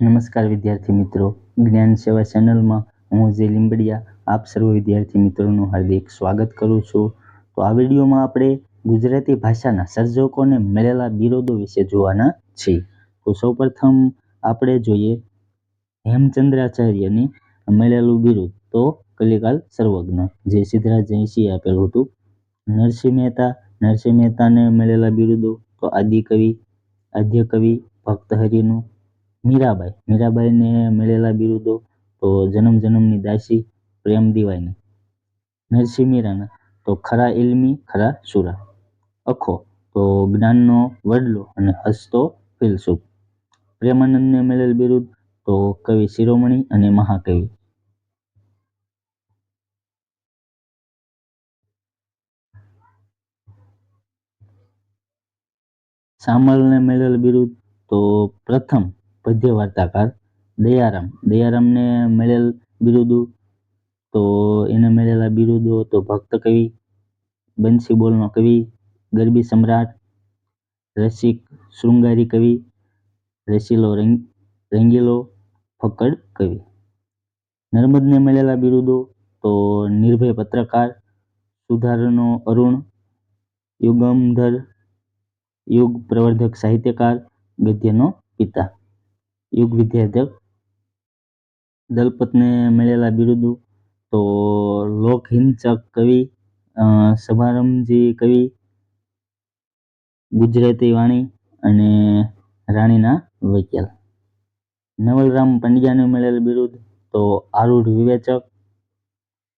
નમસ્કાર વિદ્યાર્થી મિત્રો. જ્ઞાન સેવા ચેનલમાં હું જે લીંબડિયા, આપ સર્વ વિદ્યાર્થી મિત્રોનું હાર્દિક સ્વાગત કરું છું. તો આ વિડીયોમાં આપણે ગુજરાતી ભાષાના સર્જકોને મળેલા બિરોદો વિશે જોવાના છીએ. તો સૌપ્રથમ આપણે જોઈએ હેમચંદ્રાચાર્યની મળેલું બિરુદ. તો કલિકાલ સર્વજ્ઞ, જે સિદ્ધરાજ જયસિંહે આપેલું હતું. નરસિંહ મહેતા, નરસિંહ મહેતાને મળેલા બિરુદો. તો આદિકવિ, આદ્યકવિ, ભક્તહરિનું મીરાબાઈ. મીરાબાઈને મળેલા બિરુદો તો જન્મ જન્મની દાસી પ્રેમ દિવાયની નરસિંહ મીરાના. તો ખરા ઇલમી, ખરા સુરા. અખો. તો જ્ઞાનનો વડલો અને હસતો ફિલસુફ. પ્રેમાનંદને મળેલ બિરુદ તો કવિ શિરોમણી અને મહાકવિ. સામલને મળેલ બિરુદ તો પ્રથમ પદ્ય વાર્તાકાર. દયારામ. દયારામને મળેલ બિરુદો. તો એને મળેલા બિરુદો તો ભક્ત કવિ, બંસી બોલનો કવિ, ગરબી સમ્રાટ, રસિક, શૃંગારી કવિ, રસીલો રંગ, રંગીલો, ફક્કડ કવિ. નર્મદને મળેલા બિરુદો તો નિર્ભય પત્રકાર, સુધારનો અરુણ, યુગમધર યુગ પ્રવર્ધક સાહિત્યકાર, ગદ્યનો પિતા. યુગ વિદ્યાધક દલપતને મળેલા બિરુદો, તો લોકહિંસક કવિ સમારંભજી કવિ, ગુજરાતી વાણી અને રાણીના વકીલ. નવલરામ પંડ્યાને મળેલ બિરુદ, તો આરૂઢ વિવેચક,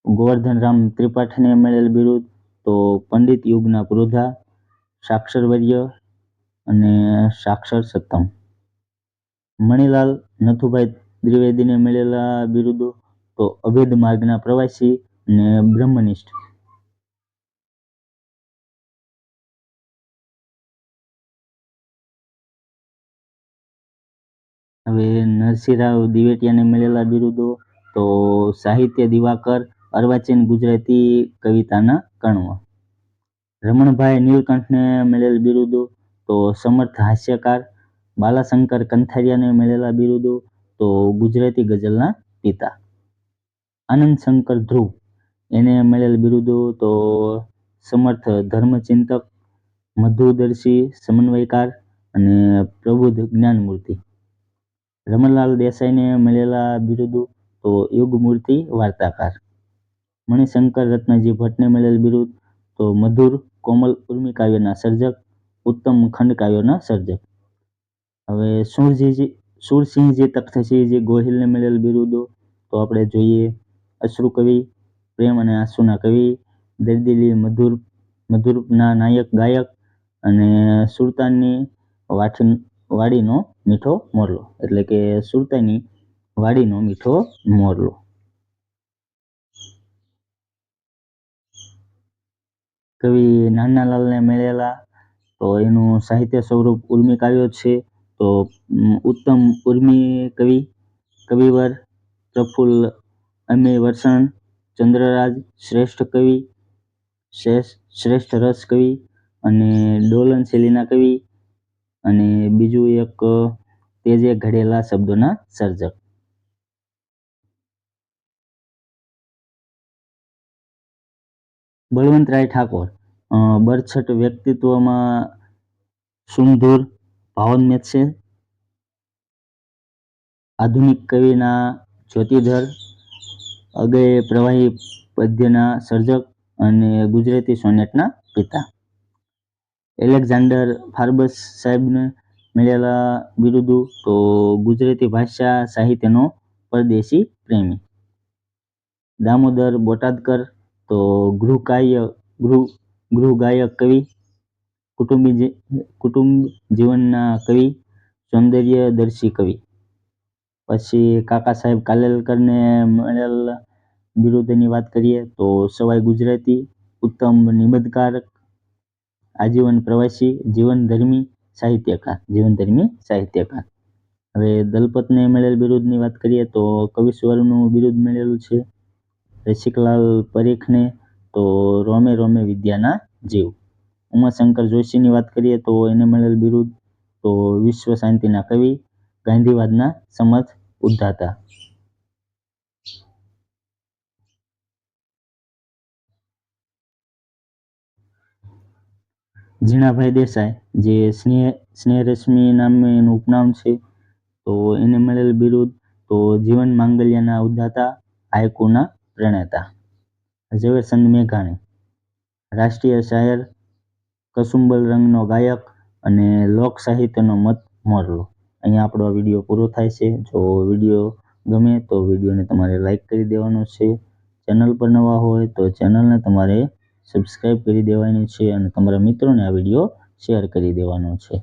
ગોવર્ધનરામ ત્રિપાઠીને મળેલ બિરુદ, તો પંડિત યુગના પુરોધા સાક્ષરવર્ય અને સાક્ષર સત્તમ. મણિલાલ નથુભાઈ દ્વિવેદીને મળેલા બિરુદો તો અભેદ માર્ગના પ્રવાસી અને બ્રહ્મનિષ્ઠ. હવે નરસિંહરાવ દિવેટિયાને મળેલા બિરુદો તો સાહિત્ય દિવાકર, અર્વાચીન ગુજરાતી કવિતાના કણવા રમણભાઈ નીલકંઠને મળેલ બિરુદો તો સમર્થ હાસ્યકાર બાલાશંકર કંથારિયાને મળેલા બિરુદો તો ગુજરાતી ગઝલના પિતા. આનંદ શંકર ધ્રુવ, એને મળેલ બિરુદો તો સમર્થ ધર્મચિંતક, મધુદર્શી, સમન્વયકાર અને પ્રબુદ્ધ જ્ઞાનમૂર્તિ. રમણલાલ દેસાઈને મળેલા બિરુદો તો યુગમૂર્તિ, વાર્તાકાર. મણિશંકર રત્નજી ભટ્ટને મળેલ બિરુદ તો મધુર કોમલ ઉર્મી કાવ્યના સર્જક, ઉત્તમ ખંડકાવ્યોના સર્જક. હવે સુરજીજી સુરસિંહજી તખ્તસિંહજી ગોહિલને મળેલ બિરુદો, તો આપણે જોઈએ અશ્રુ કવિ, પ્રેમ અને આંસુના કવિ, દર્દીલી મધુર મધુરના નાયક ગાયક અને સુરતાનની વાઠી વાડીનો મીઠો મોરલો. એટલે કે સુરતાની વાડીનો મીઠો મોરલો. કવિ નાનાલાલને મળેલા, તો એનું સાહિત્ય સ્વરૂપ ઉર્મી કાવ્યો છે. તો ઉત્તમ ઉર્મી કવિ, કવિવર પ્રફુલ્લ અમી વરસણ, ચંદ્રરાજ શ્રેષ્ઠ કવિ શ્રેષ્ઠ રસ કવિ અને ડોલન શૈલીના કવિ અને બીજું એક તેજે ઘડેલા શબ્દોના સર્જક. બળવંતરાય ઠાકોર બરછટ વ્યક્તિત્વમાં સુમધુર ભાવોન્મેત છે. આધુનિક કવિના જ્યોતિધર, અગય પ્રવાહી પદ્યના સર્જક અને ગુજરાતી સોનેટના પિતા. એલેક્ઝાન્ડર ફાર્બસ સાહેબને મળેલા બિરુદો તો ગુજરાતી ભાષા સાહિત્યનો પરદેશી પ્રેમી. દામોદર બોટાદકર તો ગૃહકાવ્ય ગૃહ, ગૃહગાયક કવિ કુટુંબી કુટુંબ જીવનના કવિ, સૌંદર્યદર્શી કવિ. પછી કાકા સાહેબ કાલેલકરને મળેલ બિરુદની વાત કરીએ તો સવાઈ ગુજરાતી, ઉત્તમ નિબંધકારક, આજીવન પ્રવાસી, જીવનધર્મી, સાહિત્યકાર જીવનધર્મી સાહિત્યકાર. હવે દલપતને મળેલ બિરુદની વાત કરીએ તો કવિશ્વરનું બિરુદ મળેલું છે. રસિકલાલ પરીખને તો રોમે રોમે વિદ્યાના જીવ. ઉમાશંકર જોશીની વાત કરીએ તો એને મળેલ બિરુદ તો વિશ્વ શાંતિના કવિ ગાંધીવાદના સમર્થ ઉદ્ધાતા. ઝીણાભાઈ દેસાઈ, જે સ્નેહ, સ્નેહરશ્મિ નામે એનું ઉપનામ છે, તો એને મળેલ બિરુદ તો જીવન માંગલ્યના ઉદ્ધાતા હાઇકુના પ્રણેતા. ઝવેરચંદ મેઘાણી, રાષ્ટ્રીય શાયર કસુંબલ રંગનો ગાયક અને લોક સાહિત્યનો મત મોરલો. અહીંયા આપણો વીડિયો પૂરો થાય છે. જો વીડિયો ગમે તો વિડીયોને તમારે લાઈક કરી દેવાનો છે. ચેનલ પર નવા હોય તો ચેનલને તમારે સબસ્ક્રાઈબ કરી દેવાની છે અને તમારા મિત્રોને આ વીડિયો શેર કરી દેવાનો છે.